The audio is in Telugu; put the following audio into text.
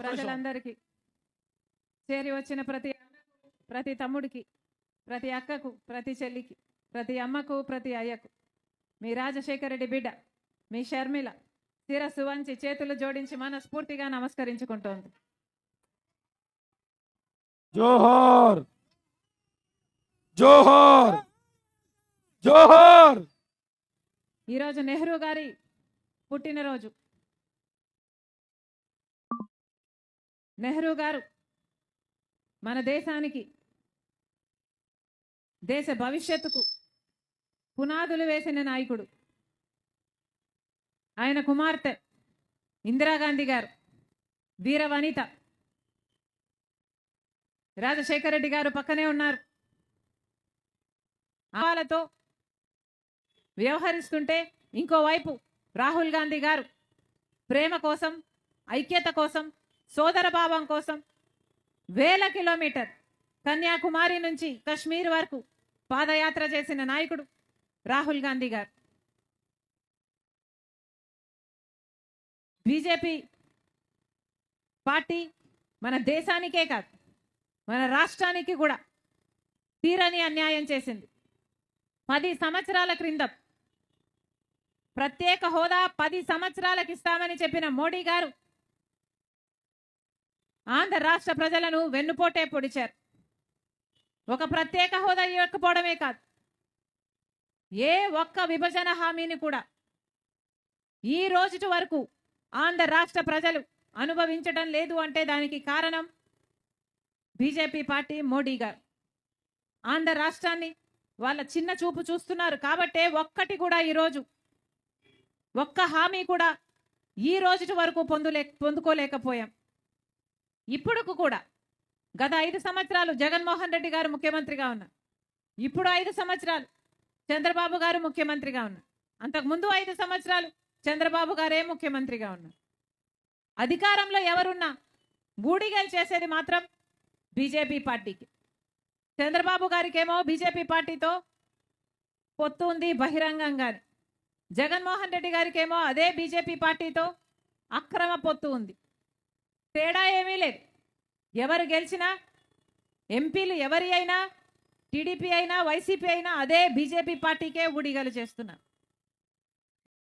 ప్రజలందరికీ చేరి వచ్చిన ప్రతి ప్రతి తమ్ముడికి ప్రతి అక్కకు ప్రతి చెల్లికి ప్రతి అమ్మకు ప్రతి అయ్యకు మీ రాజశేఖర రెడ్డి బిడ్డ మీ షర్మిల శిరస్సు వంచి చేతులు జోడించి మనస్ఫూర్తిగా నమస్కరించుకుంటోంది. జోహార్! జోహార్! జోహార్! ఈరోజు నెహ్రూ గారి పుట్టినరోజు. నెహ్రూ గారు మన దేశానికి దేశ భవిష్యత్తుకు పునాదులు వేసిన నాయకుడు. ఆయన కుమార్తె ఇందిరాగాంధీ గారు వీర వనిత. రాజశేఖర రెడ్డి గారు పక్కనే ఉన్నారు. ఆవాలతో వ్యవహరిస్తుంటే ఇంకోవైపు రాహుల్ గాంధీ గారు ప్రేమ కోసం ఐక్యత కోసం సోదరభావం కోసం వేల కిలోమీటర్ కన్యాకుమారి నుంచి కశ్మీర్ వరకు పాదయాత్ర చేసిన నాయకుడు రాహుల్ గాంధీ గారు. బీజేపీ పార్టీ మన దేశానికే కాదు మన రాష్ట్రానికి కూడా తీరని అన్యాయం చేసింది. పది సంవత్సరాల క్రిందం ప్రత్యేక హోదా పది సంవత్సరాలకు ఇస్తామని చెప్పిన మోడీ గారు ఆంధ్ర రాష్ట్ర ప్రజలను వెన్నుపోటే పొడిచారు. ఒక ప్రత్యేక హోదా ఇవ్వకపోవడమే కాదు ఏ ఒక్క విభజన హామీని కూడా ఈ రోజుటి వరకు ఆంధ్ర రాష్ట్ర ప్రజలు అనుభవించడం లేదు అంటే దానికి కారణం బీజేపీ పార్టీ మోడీ గారు. ఆంధ్ర రాష్ట్రాన్ని వాళ్ళ చిన్న చూపు చూస్తున్నారు కాబట్టే ఒక్కటి కూడా ఈరోజు ఒక్క హామీ కూడా ఈ రోజుటి వరకు పొందులే పొందుకోలేకపోయాం. ఇప్పుడుకు కూడా. గత ఐదు సంవత్సరాలు జగన్మోహన్ రెడ్డి గారు ముఖ్యమంత్రిగా ఉన్నారు. ఇప్పుడు ఐదు సంవత్సరాలు చంద్రబాబు గారు ముఖ్యమంత్రిగా ఉన్నారు. అంతకు ముందు ఐదు సంవత్సరాలు చంద్రబాబు గారే ముఖ్యమంత్రిగా ఉన్నారు. అధికారంలో ఎవరున్నా గూడిగలు చేసేది మాత్రం బీజేపీ పార్టీకి. చంద్రబాబు గారికేమో బీజేపీ పార్టీతో పొత్తు ఉంది బహిరంగంగానే. జగన్మోహన్ రెడ్డి గారికేమో అదే బీజేపీ పార్టీతో అక్రమ పొత్తు ఉంది. తేడా ఏమీ లేదు. ఎవరు గెలిచినా ఎంపీలు ఎవరి అయినా టీడీపీ అయినా వైసీపీ అయినా అదే బీజేపీ పార్టీకే ఊడిగలు చేస్తున్నారు.